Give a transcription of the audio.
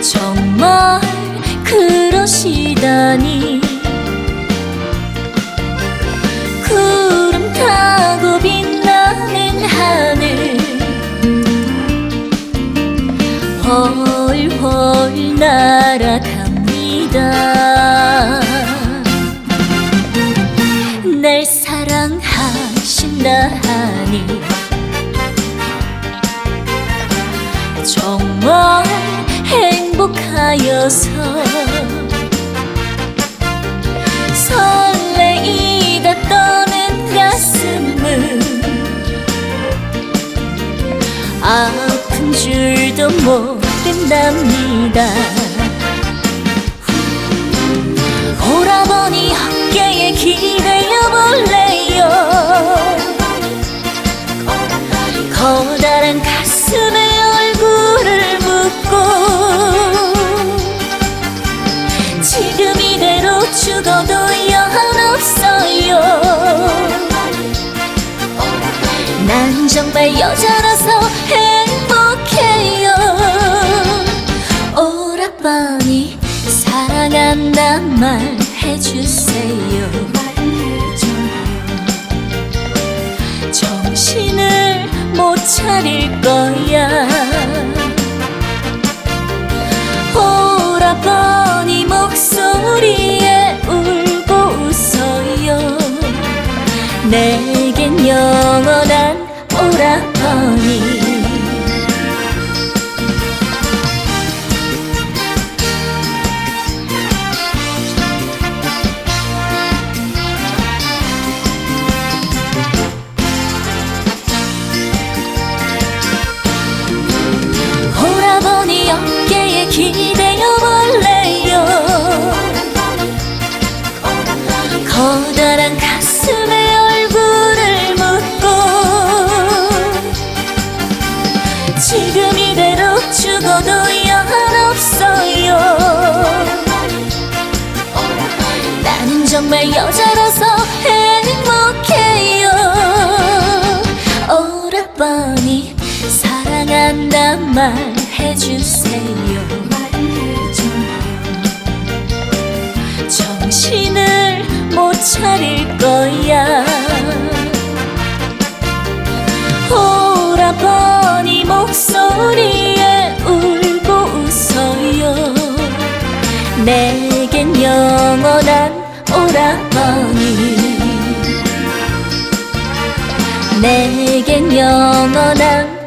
정말 그러시다니. 구름 타고 빛나는 하늘. 훨훨 날아갑니다. 멈춰서 설레이다 떠는 가슴은 아픈 줄도 모른답니다 해주세요. 정신을 못 차릴 거야. 오라버니 목소리에 울고 웃어요. 내겐 영원한 오라버니 커다란 가슴에 얼굴을 묻고 지금 이대로 죽어도 여한없어요. 나는 정말 여자라서 행복해요. 오라버니 사랑한단 말 해주세요. 정신을 못 차릴 거야. 오라버니 목소리에 울고 웃어요. 내겐 영원한 오라버니. 내겐 영원한